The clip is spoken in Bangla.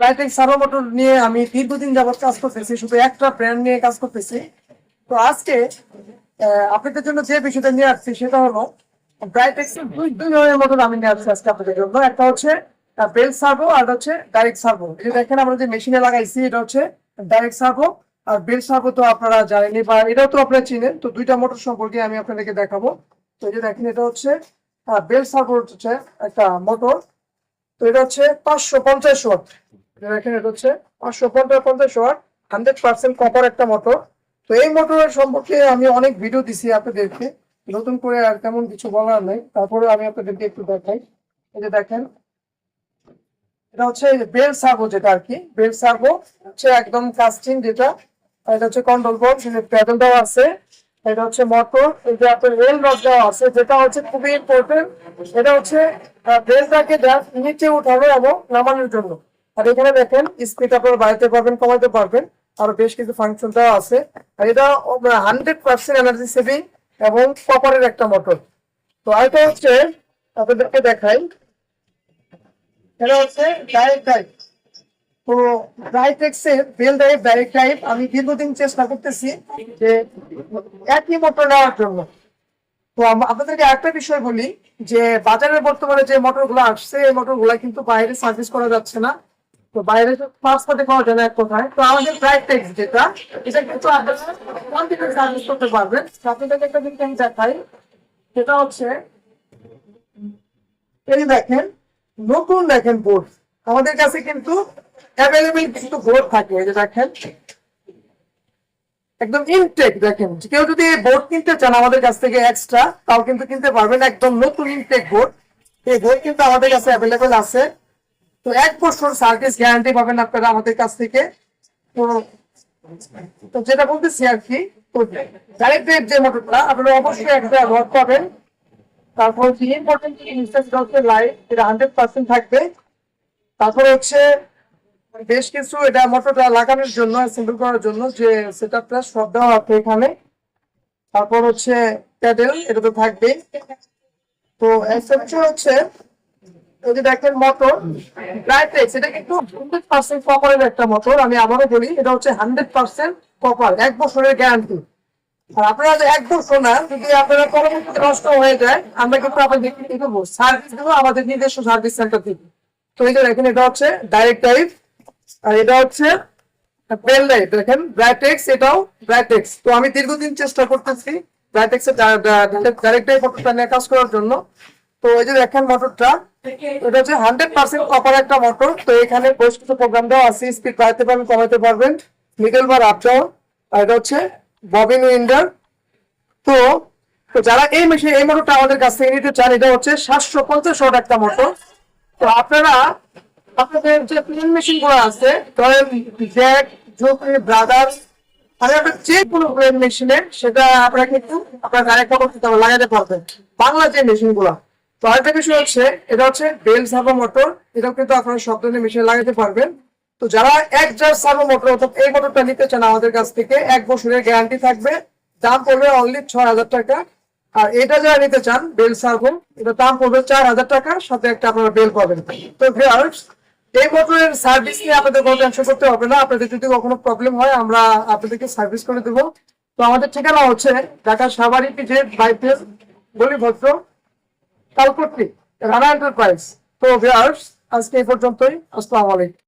প্রাইটেক সার্ভো মোটর নিয়ে আমি দীর্ঘদিন যাবত কাজ করতেছি, শুধু একটা ব্র্যান্ড নিয়ে কাজ করতেছি। তো আজকে আপনাদের জন্য যে বিষয়টা নিয়ে আসছি সেটা হলো ব্রাইটেক্স দুই দুই ধরনের মোটর আমি নিয়ে আসছি আজকে আপনাদের জন্য। একটা হচ্ছে বেল সার্ভো আর হচ্ছে ডাইরেক্ট সার্ভো যে দেখেন, আমরা যে মেশিনে লাগাইছি, এটা হচ্ছে ডাইরেক্ট সার্ভো আর বেল সার্ভো তো আপনারা জানেনই বা এটাও তো আপনারা চিনেন। তো দুইটা মোটর সম্পর্কে আমি আপনাদেরকে দেখাবো। তো এই যে দেখেন, এটা হচ্ছে বেল সার্ভো হচ্ছে একটা মোটর। তো এটা হচ্ছে পাঁচশো পঞ্চাশ ওয়াট। দেখেন এটা হচ্ছে পাঁচশো পঞ্চাশ হান্ড্রেড পার্সেন্ট কপার একটা তো এই সম্পর্কে আমি অনেক ভিডিও দিছি আপনাদেরকে। নতুন করে আর তেমন কিছু বলার নাই। তারপরে আমি আপনাদেরকে একটু দেখাই। দেখেন, এটা হচ্ছে বেল যেটা আর কি। বেল হচ্ছে একদম যেটা। এটা হচ্ছে কন্ট্রোল প্যাডেল দেওয়া আছে। এটা হচ্ছে মোটর যে আপনার রেল রড দেওয়া আছে, যেটা হচ্ছে খুবই ইম্পর্টেন্ট এটা হচ্ছে নিচে উঠাবে এবং নামানোর জন্য। আর এখানে দেখেন স্পিড আপনারা বাড়াতে পারবেন কমাতে পারবেন। আরও বেশ কিছু ফাংশন দেওয়া আছে। আর এটা হান্ড্রেড পার্সেন্ট এনার্জি সেভিং এবং কপারের একটা মোটর তো আরেকটা হচ্ছে, আপনাদেরকে দেখাই। এটা হচ্ছে ড্রাইভ তো ড্রাইভ আমি চেষ্টা করতেছি যে একই মোটর নেওয়ার জন্য। তো আপনাদেরকে একটা বিষয় বলি, যে বর্তমানে যে আসছে, এই মোটরগুলো কিন্তু বাইরে সার্ভিস করা যাচ্ছে না। তো বাইরে পাঁচ পাতে পাওয়া যায় না কথায়। তো আমাদের ব্রাইটেক্স যেটা, এটা কিন্তু আপনারা সার্ভিস করতে পারবেন। তো আপনাদেরকে একটা জিনিস আমি দেখাই, সেটা হচ্ছে, এই দেখেন, নতুন দেখেন বোর্ড আমাদের কাছে কিন্তু অ্যাভেলেবেল কিন্তু বোর্ড থাকে, এই যে দেখেন। একদম ইনটেক দেখেন। কেউ যদি বোর্ড কিনতে চান আমাদের কাছ থেকে এক্সট্রা তাও কিন্তু কিনতে পারবেন। একদম নতুন ইনটেক বোর্ড এই বোর্ড কিন্তু আমাদের কাছে অ্যাভেলেবেল আছে। তো এক বছর সার্ভিস গ্যারান্টি পাবেন আপনারা আমাদের কাছ থেকে। তো তো যেটা বলতেছি আর কি যে মোটরটা আপনারা অবশ্যই একটা পাবেন। তারপর হচ্ছে এটা হান্ড্রেড পার্সেন্ট থাকবে। হচ্ছে বেশ কিছু এটা মোটরটা লাগানোর জন্য করার জন্য যে সব দেওয়া এখানে। তারপর হচ্ছে প্যাডেল এটা তো থাকবেই। তো হচ্ছে এই যে দেখেন মোটর ব্রাইটেক্স এটা কিন্তু হান্ড্রেড পার্সেন্ট কপারের একটা মোটর আমি আবারও বলি, এটা হচ্ছে হান্ড্রেড পার্সেন্ট কপার এক বছরের গ্যারান্টি আর আপনারা এক বছর না, যদি আপনারা পরবর্তীতে নষ্ট হয়ে যায়, আমরা কিন্তু আপনাদের কি দেবো। সার্ভিস দেবো, আমাদের নিজস্ব সার্ভিস সেন্টার থেকে তো এই যে দেখেন, এটা হচ্ছে ডাইরেক্ট টাইপ আর এটা হচ্ছে বেল লাইট দেখেন ব্রাইটেক্স এটাও ব্রাইটেক্স তো আমি দীর্ঘদিন চেষ্টা করতেছি ব্রাইটেক্স এর ডাইরেক্ট নিয়ে কাজ করার জন্য। তো এই যে দেখেন মোটরটা এটা হচ্ছে হান্ড্রেড পার্সেন্ট কপার একটা মোটর তো এখানে বেশ কিছু প্রোগ্রাম দেওয়া আছে স্পিড বাড়াতে পারবেন কমাতে পারবেন। মিডল বার আপ আর এটা হচ্ছে ববিন উইন্ডার তো তো যারা এই মেশিন এই মোটরটা আমাদের কাছ থেকে নিতে চান, এটা হচ্ছে সাতশো পঞ্চাশ ওয়াট একটা মোটর তো আপনারা, আপনাদের যে প্লেন মেশিনগুলো আছে, ধরেন জ্যাক জোকি ব্রাদার্স মানে আপনার যে কোনো প্লেন মেশিনে সেটা আপনারা কিন্তু আপনার ডাইরেক্ট মোটর লাগাতে পারবেন। বাংলা যে মেশিনগুলা তো আরেকটা বিষয় হচ্ছে, এটা হচ্ছে বেল সার্ভো মোটর এটাও কিন্তু আপনারা সব ধরনের মেশিনে লাগাতে পারবেন। তো যারা এক জার সার্ভো মোটর অর্থাৎ এই মোটরটা নিতে চান আমাদের কাছ থেকে, এক বছরের গ্যারান্টি থাকবে। দাম পড়বে অনলি ছয় হাজার টাকা। আর এটা যারা নিতে চান, বেল সার্ভো এটা দাম পড়বে চার হাজার টাকা সাথে একটা আপনারা বেল পাবেন। তো এই মোটরের সার্ভিস নিয়ে আপনাদের কোনো টেনশন করতে হবে না। আপনাদের যদি কখনো প্রবলেম হয়, আমরা আপনাদেরকে সার্ভিস করে দেবো। তো আমাদের ঠিকানা হচ্ছে ঢাকা সাভারি পিঠে বাইপেল গলিভদ্র কালপট্টি রানা এন্টারপ্রাইজ তো ভিউয়ার্স আজকে এই পর্যন্তই। আসসালামু আলাইকুম।